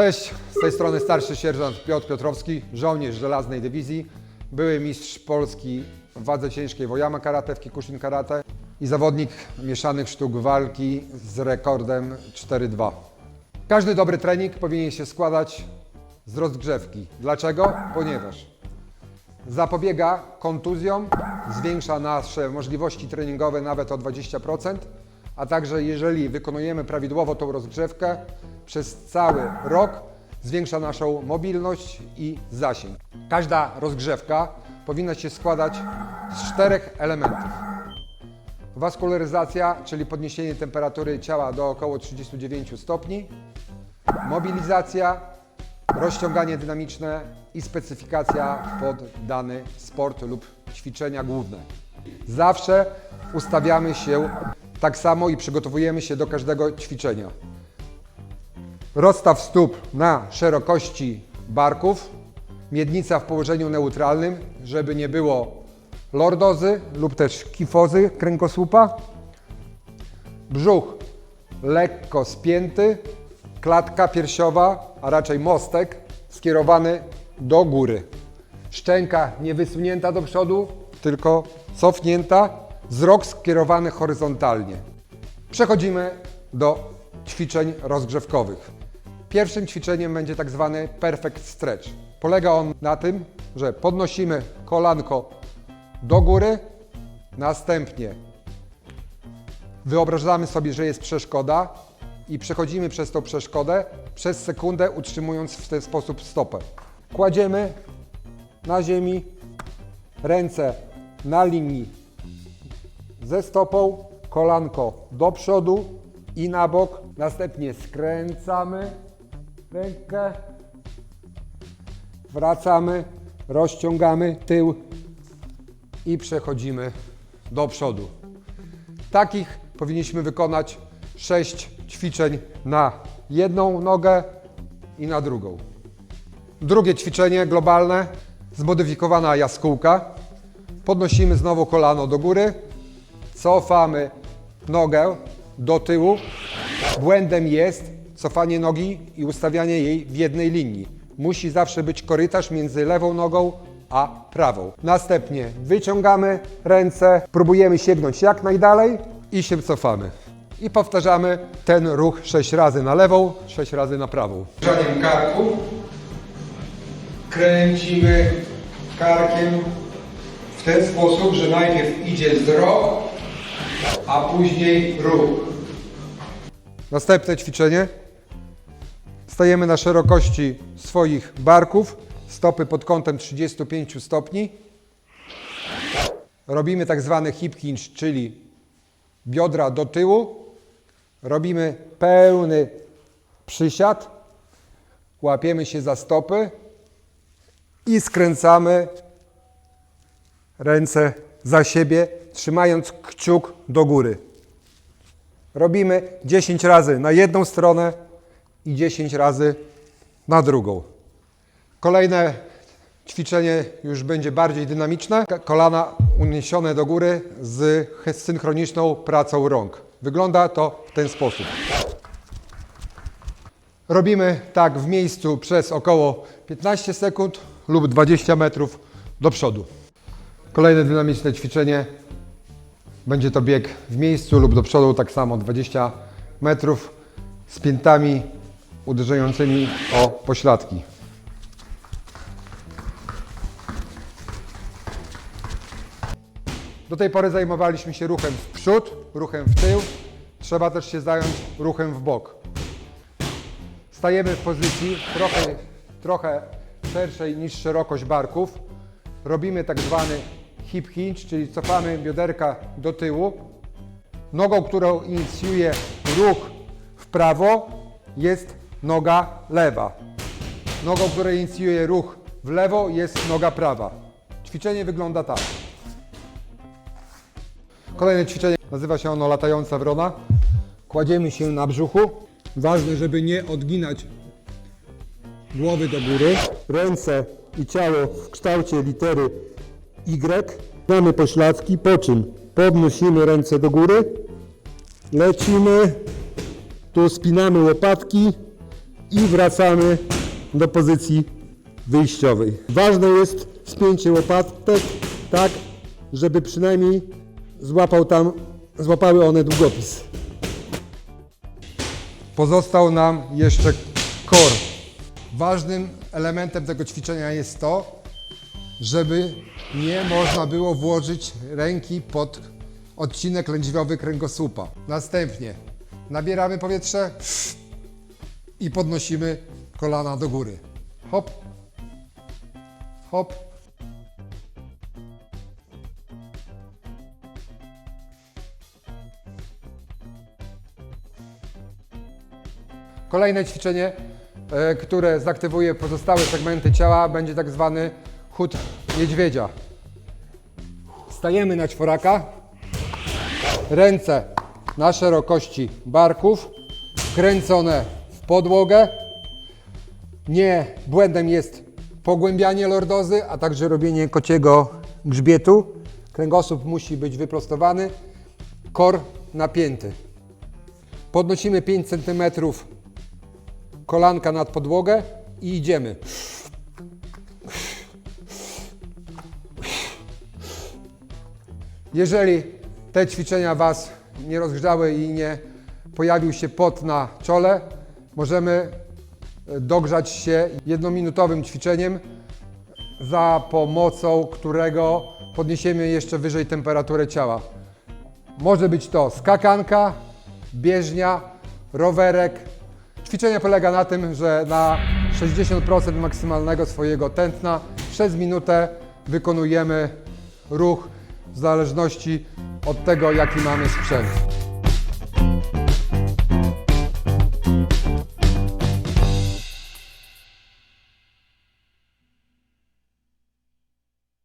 Cześć, z tej strony starszy sierżant Piotr Piotrowski, żołnierz żelaznej dywizji, były mistrz Polski w wadze ciężkiej Wojama Karate w Kikushin Karate i zawodnik mieszanych sztuk walki z rekordem 4-2. Każdy dobry trening powinien się składać z rozgrzewki. Dlaczego? Ponieważ zapobiega kontuzjom, zwiększa nasze możliwości treningowe nawet o 20%, a także jeżeli wykonujemy prawidłowo tą rozgrzewkę przez cały rok, zwiększa naszą mobilność i zasięg. Każda rozgrzewka powinna się składać z czterech elementów. Waskularyzacja, czyli podniesienie temperatury ciała do około 39 stopni, mobilizacja, rozciąganie dynamiczne i specyfikacja pod dany sport lub ćwiczenia główne. Zawsze ustawiamy się tak samo i przygotowujemy się do każdego ćwiczenia. Rozstaw stóp na szerokości barków, miednica w położeniu neutralnym, żeby nie było lordozy lub też kifozy kręgosłupa. Brzuch lekko spięty, klatka piersiowa, a raczej mostek skierowany do góry. Szczęka nie wysunięta do przodu, tylko cofnięta, wzrok skierowany horyzontalnie. Przechodzimy do ćwiczeń rozgrzewkowych. Pierwszym ćwiczeniem będzie tak zwany perfect stretch. Polega on na tym, że podnosimy kolanko do góry, następnie Wyobrażamy sobie, że jest przeszkoda i przechodzimy przez tą przeszkodę przez sekundę, utrzymując w ten sposób stopę. Kładziemy na ziemi ręce na linii ze stopą, kolanko do przodu i na bok. Następnie skręcamy rękę, wracamy, rozciągamy tył i przechodzimy do przodu. Takich powinniśmy wykonać 6 ćwiczeń na jedną nogę i na drugą. Drugie ćwiczenie globalne, zmodyfikowana jaskółka. Podnosimy znowu kolano do góry, cofamy nogę do tyłu. Błędem jest cofanie nogi i ustawianie jej w jednej linii. Musi zawsze być korytarz między lewą nogą a prawą. Następnie wyciągamy ręce, próbujemy sięgnąć jak najdalej i się cofamy. I powtarzamy ten ruch 6 razy na lewą, 6 razy na prawą. Żaniem karku. Kręcimy karkiem w ten sposób, że najpierw idzie wzrok, a później ruch. Następne ćwiczenie. Stajemy na szerokości swoich barków, stopy pod kątem 35 stopni. Robimy tak zwany hip hinge, czyli biodra do tyłu. Robimy pełny przysiad. Łapiemy się za stopy i skręcamy ręce za siebie, trzymając kciuk do góry. Robimy 10 razy na jedną stronę i 10 razy na drugą. Kolejne ćwiczenie już będzie bardziej dynamiczne. Kolana uniesione do góry z synchroniczną pracą rąk. Wygląda to w ten sposób. Robimy tak w miejscu przez około 15 sekund lub 20 metrów do przodu. Kolejne dynamiczne ćwiczenie będzie to bieg w miejscu lub do przodu, tak samo 20 metrów z piętami uderzającymi o pośladki. Do tej pory zajmowaliśmy się ruchem w przód, ruchem w tył. Trzeba też się zająć ruchem w bok. Stajemy w pozycji trochę, trochę szerszej niż szerokość barków. Robimy tak zwany hip hinge, czyli cofamy bioderka do tyłu. Nogą, którą inicjuje ruch w prawo jest noga lewa. Nogą, która inicjuje ruch w lewo jest noga prawa. Ćwiczenie wygląda tak. Kolejne ćwiczenie nazywa się ono latająca wrona. Kładziemy się na brzuchu. Ważne, żeby nie odginać głowy do góry. Ręce i ciało w kształcie litery Y. Mamy pośladki, po czym podnosimy ręce do góry. Lecimy. Tu spinamy łopatki i wracamy do pozycji wyjściowej. Ważne jest spięcie łopatek tak, żeby przynajmniej złapał tam, złapały one długopis. Pozostał nam jeszcze kor. Ważnym elementem tego ćwiczenia jest to, żeby nie można było włożyć ręki pod odcinek lędźwiowy kręgosłupa. Następnie nabieramy powietrze i podnosimy kolana do góry. Hop, hop. Kolejne ćwiczenie, e, które zaktywuje pozostałe segmenty ciała, będzie tak zwany chód niedźwiedzia. Stajemy na czworaka, ręce na szerokości barków, kręcone w podłogę. Nie błędem jest pogłębianie lordozy, a także robienie kociego grzbietu. Kręgosłup musi być wyprostowany, kor napięty. Podnosimy 5 cm kolanka nad podłogę i idziemy. Jeżeli te ćwiczenia Was nie rozgrzały i nie pojawił się pot na czole, możemy e, dogrzać się jednominutowym ćwiczeniem, za pomocą którego podniesiemy jeszcze wyżej temperaturę ciała. Może być to skakanka, bieżnia, rowerek. Ćwiczenie polega na tym, że na 60% maksymalnego swojego tętna przez minutę wykonujemy ruch w zależności od tego, jaki mamy sprzęt.